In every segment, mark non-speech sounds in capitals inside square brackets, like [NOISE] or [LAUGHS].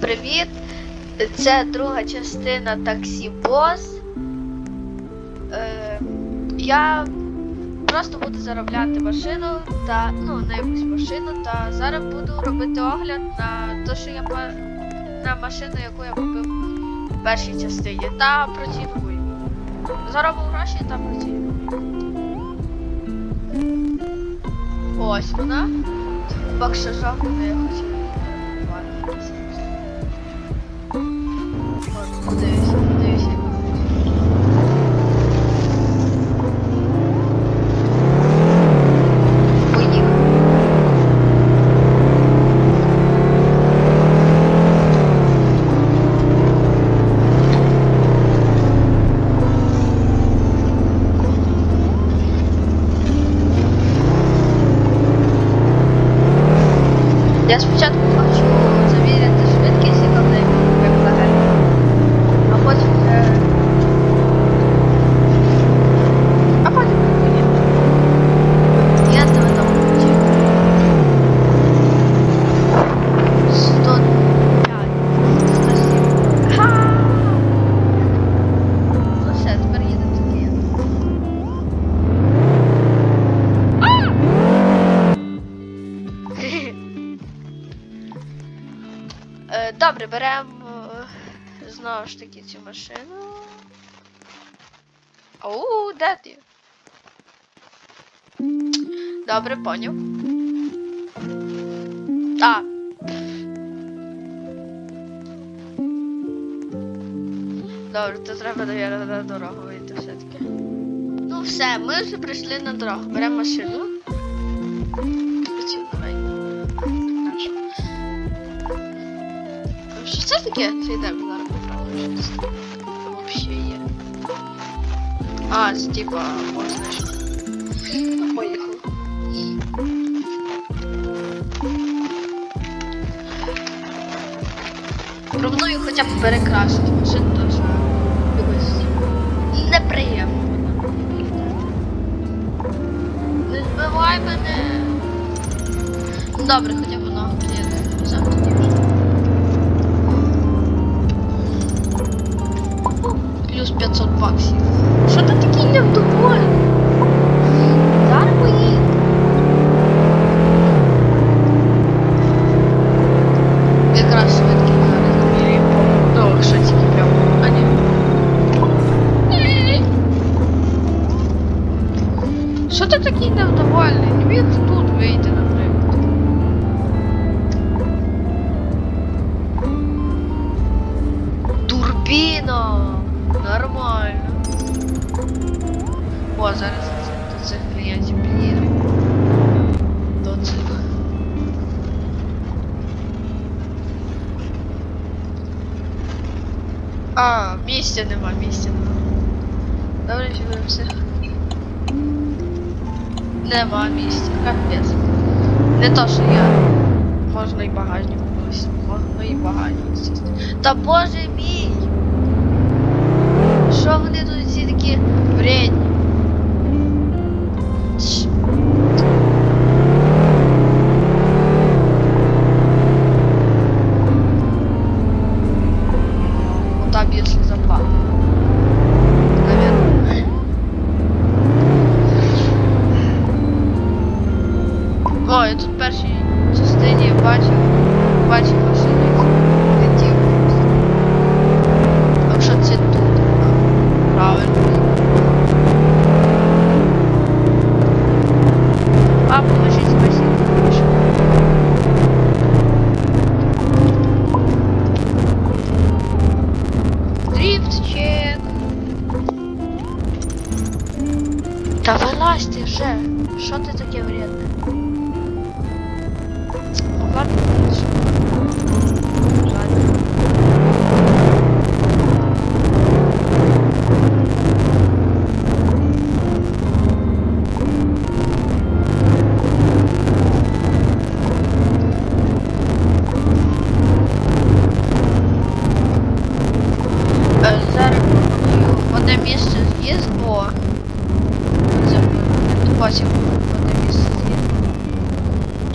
привіт! Це друга частина таксі Бос. Е, я просто буду заробляти машину та ну, на якусь машину, та зараз буду робити огляд на те, що я на машину, яку я купив в першій частині, та працюю. Заробив гроші та працюю. Ось вона. Що жовта, я хочу. Kudüs. Добре, беремо е, знову ж таки цю машину. Оу, де ти? Добре, поняв. А. Добре, то треба, наверное, на дорогу вийти все-таки. Ну все, ми вже прийшли на дорогу. Беремо машину. Це таке? Це зараз вообще є. А, це типа можна ж. Ну, Поїхали. Пропоную хоча б перекрасити машину, тому якось неприємно. Не збивай мене. Добре, хоча б 皮肤。А, місця нема, місця нема. Добре, що. Нема місця, капець. Не то, що я. Можна і багажник колись. Можна і багажник сісти. Та боже мій! Що вони тут всі такі вредні? Ти вже. Що ти таке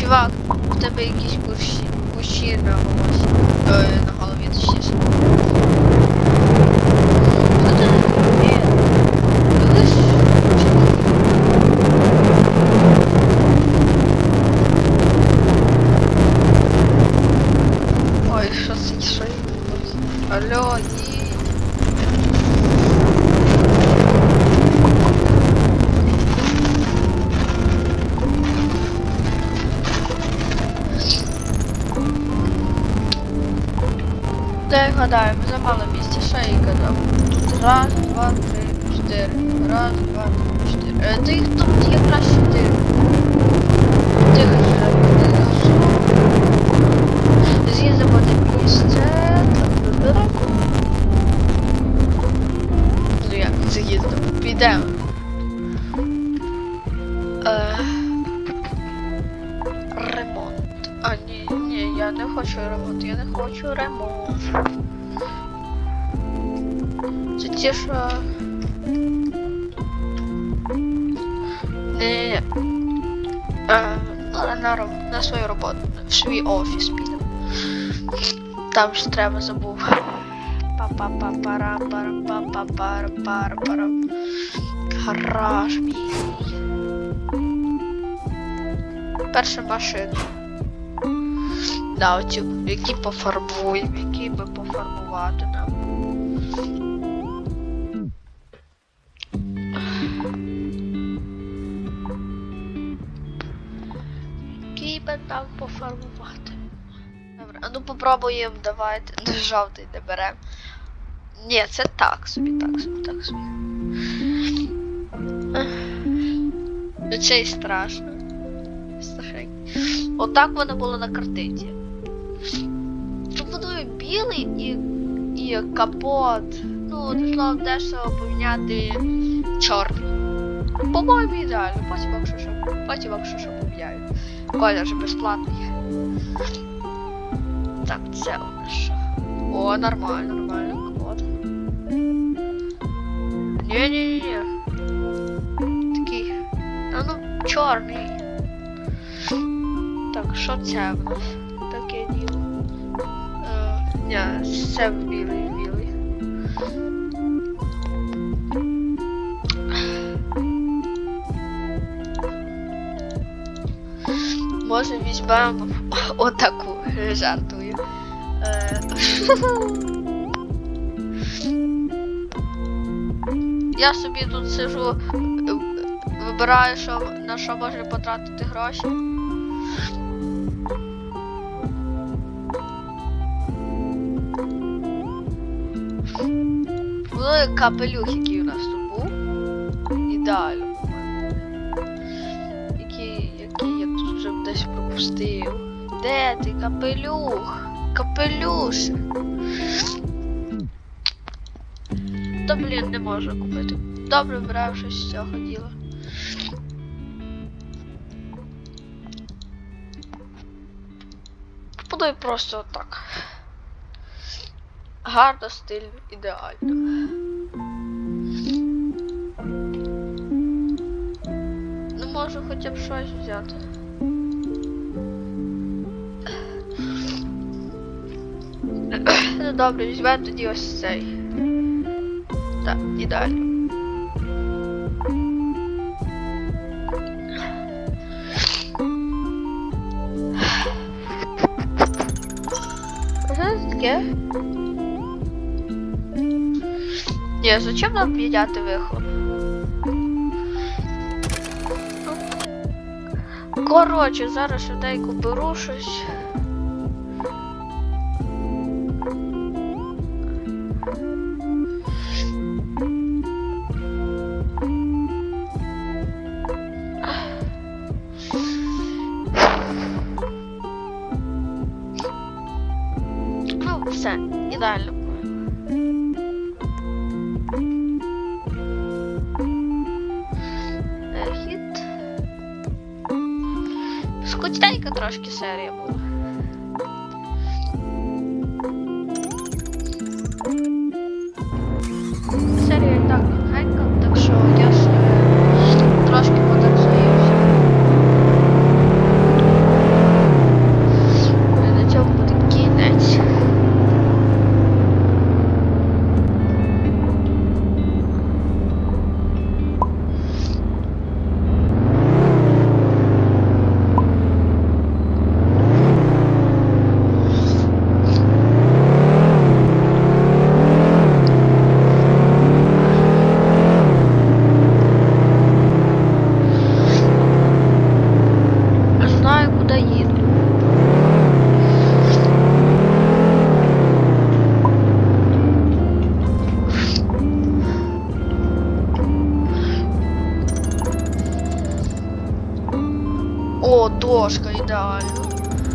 Чувак, у тебе якісь кущі, на волосі. На голові точніше. Е, Ой, що це що Алло, ні. Гадаю, замало місця, що я. Тут раз, два, три, чотири. Раз, два, три, чотири. Е, Та тут краще чотири. свій офіс підемо. Там ж треба забув. па па парам парам па па парам парам парам Гараж мій. Перша машина. Да, оці, які пофарбуємо, які би пофарбувати нам. Який би нам пофарбувати? Добре, ну попробуємо, давайте. [LAUGHS] Ну, жовтий не беремо. Ні, це так собі, так собі, так собі. Ну це і страшно. Страшенько. Отак воно було на картинці. Пропоную білий і, і капот. Ну, словом, дещо поміняти чорний. По-моєму, ідеально. Потім, якщо що, потім, якщо що поміняю. Колір же безплатний. Так, це у нас що? О, нормально, нормально, капот. Ні-ні-ні. Такий. А ну, чорний. Так, що це в нас? Е, ні, це білий, білий. Може візьмемо отаку, жартую. Е, [LAUGHS] Я собі тут сижу, вибираю, що, на що можна потратити гроші. Капелюх, який у нас тут був. Ідеально, по-моєму. Який, який я тут вже десь пропустив. Де ти, капелюх? Капелюш. Та блін, не можу купити. Добре, брав щось з цього діла. Подай просто отак. Гарно, стильно, ідеально. Можу хоча б щось взяти. Ну добре, візьмемо тоді ось цей. Так. Що це? Ні, зачем нам підняти вихлоп? Коротше, зараз швиденько беру щось. Скучненька трошки серія була. О, идеально.